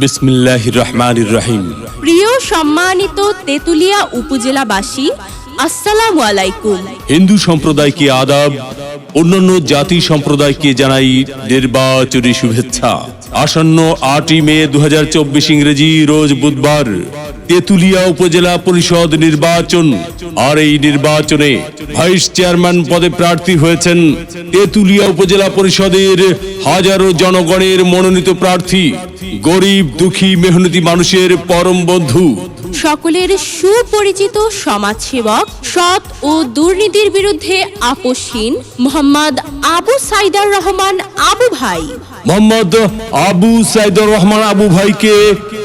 বিসমিল্লাহ রহমান রহিম। প্রিয় সম্মানিত তেতুলিয়া উপজেলাবাসী আসসালামু আলাইকুম। হিন্দু সম্প্রদায়কে আদাব অন্যান্য জাতি সম্প্রদায়কে জানাই নির্বাচনী শুভেচ্ছা। আসন্ন আটই মে দু হাজার চব্বিশ ইংরেজি রোজ বুধবার তেতুলিয়া উপজেলা পরিষদ নির্বাচন। আর এই নির্বাচনে ভাইস চেয়ারম্যান পদে প্রার্থী হয়েছেন তেতুলিয়া উপজেলা পরিষদের হাজারো জনগণের মনোনীত প্রার্থী গরিব দুঃখী মেহনতি মানুষের পরম বন্ধু। সকলের সুপরিচিত সমাজ সমাজসেবক সৎ ও দুর্নীতির বিরুদ্ধে আপোষহীন মোহাম্মদ আবু সাইদার রহমান আবু ভাই। মোহাম্মদ আবু সাইদুর রহমান আবু ভাইকে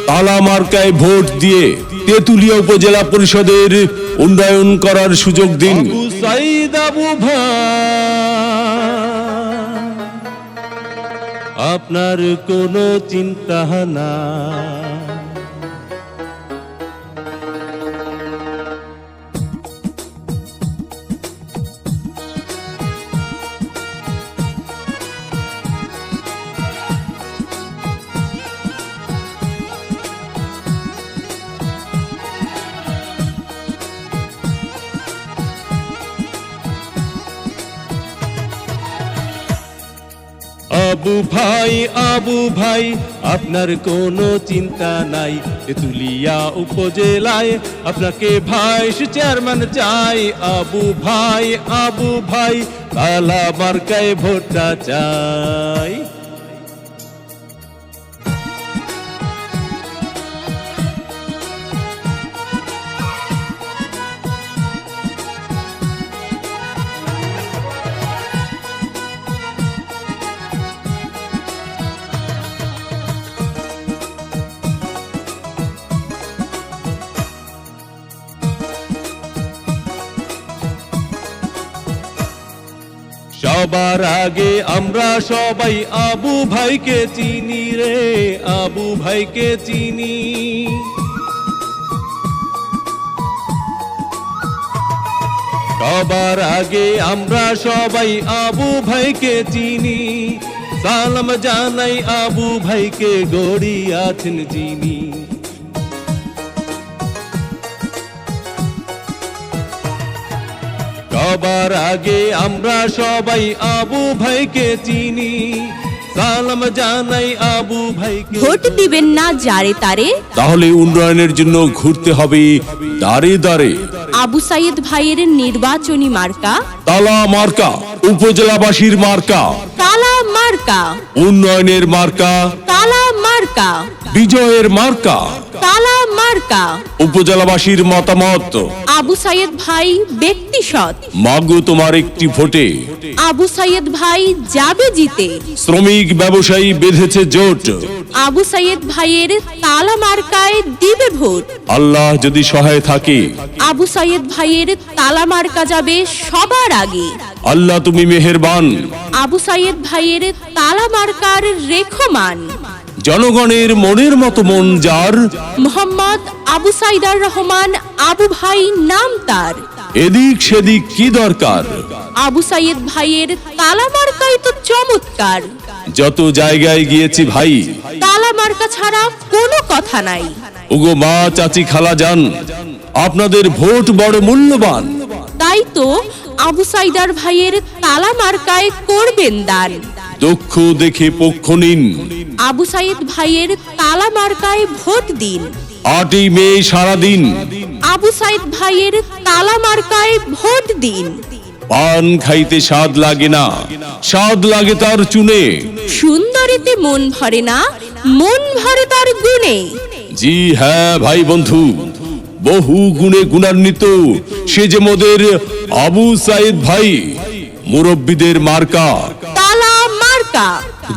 তালা মার্কায় ভোট দিয়ে তেঁতুলিয়া উপজেলা পরিষদের উন্নয়ন করার সুযোগ দিন। আপনার কোনো চিন্তা না আবু ভাই আবু ভাই, আপনার কোনো চিন্তা নাই। তেতুলিয়া উপজেলায় আপনাকে ভাইস চেয়ারম্যান চাই। আবু ভাই আবু ভাই কালা মার্কায় ভোটটা চাই। সবার আগে আমরা সবাই আবু ভাইকে চিনি রে, আবু ভাইকে চিনি। সবার আগে আমরা সবাই আবু ভাইকে চিনি। সালাম জানাই আবু ভাইকে গড়ি আছেন যিনি। সবার আগে আমরা সবাই আবু ভাইকে চিনি। সালাম জানাই আবু ভাইকে ভোট দিবেন না যারে তারে। তাহলে উন্নয়নের জন্য ঘুরতে হবে দাঁড়ে দাঁড়ে। আবু সাইদ ভাইয়ের নির্বাচনী মার্কা। তালা মার্কা উপজেলাবাসীর মার্কা। তালা মার্কা। উন্নয়নের মার্কা। তালা মার্কা। বিজয়ের মার্কা। তালা মার্কা। উপজেলাবাসীর মতামত। আবু সাইদ ভাই ব্যক্তি সৎ। মাগো তোমার একটি ভোটে। আবু সাইদ ভাই যাবে জিতে। শ্রমিক ব্যবসায়ী বেঁধেছে জোট। আবু সাইদ ভাইয়ের তালা মার্কায় দিবে ভোট। আল্লাহ যদি সহায় থাকে। আবু সাইদ ভাইয়ের তালা মার্কা যাবে সবার আগে। আল্লাহ তুমি মেহেরবান। আবু সাইদ ভাইয়ের তালা মার্কার রেখমান। জনগণের মনের মতো মন যার। মোহাম্মদ আবু সাইদার রহমান আবু ভাই নাম তার। এদিক সেদিক কি দরকার? আবু সাইদ ভাইয়ের তালা মার্কাই তো চমৎকার। যত জায়গায় গিয়েছি ভাই। তালা মার্কা ছাড়া কোনো কথা নাই। ওগো মা চাচি খালা যান। আপনাদের ভোট বড় মূল্যবান। তাই তো আবু সাইদার ভাইয়ের তালা মার্কায় করবেন দান। দক্ষ দেখে পক্ষ নিন। আবু সাইদ ভাইয়ের তালা মার্কায় ভোট দিন। আটই মে সারাদিন। আবু সাইদ ভাইয়ের তালা মার্কায় ভোট দিন। পান খাইতে স্বাদ লাগে না। স্বাদ লাগে তার চুনে। সুন্দরীতে মন ভরে না মন ভরে তার গুণে। জি হ্যাঁ ভাই বন্ধু বহু গুণে গুণান্বিত। সে যে মোদের আবু সাইদ ভাই মুরব্বীদের মার্কা। তালা মার্কা।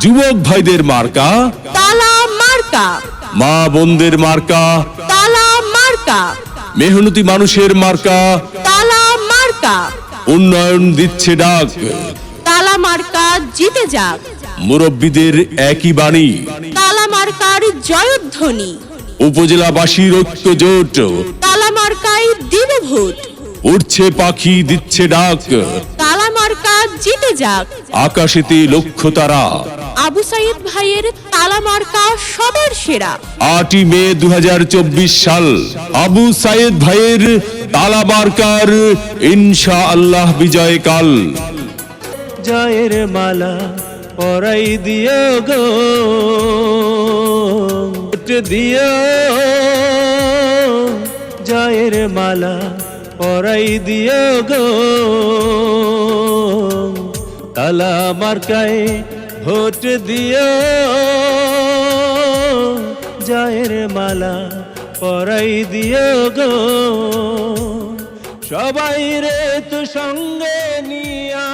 যুবক ভাইদের মার্কা। তালা মার্কা। মা বোনদের মার্কা। তালা মার্কা। মেহনতি মানুষের মার্কা। তালা মার্কা। উন্নয়ন দিচ্ছে ডাক। তালা মার্কা জিতে যাক। মুরব্বীদের একই বাণী। তালা মার্কার জয়ধ্বনি। উপজেলাবাসীর ঐক্য জোট। তালা মার্কায় দিবে ভোট উঠছে পাখি দিচ্ছে ডাক। তালা মার্কা জিতে যাক। আকাশেতে লক্ষ্য তারা। আবু সাইদ ভাইয়ের তালা মার্কা সবার সেরা। আটই মে দু হাজার চব্বিশ সাল আবু সাইদ ভাইয়ের তালাবারকার ইনশা আল্লাহ বিজয় কাল জয়ের মালা পরাই দিও গো দিও। জয়ের মালা পরাই দিও গো তালা মার্কায় ভোট দিও জয়ের মালা পরাই দিও গো। সবাই রে তো সঙ্গে নিয়া,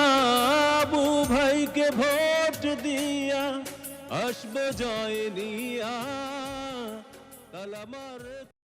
আবু ভাইকে ভোট দিয়া, আসব জয় নিয়া কালামার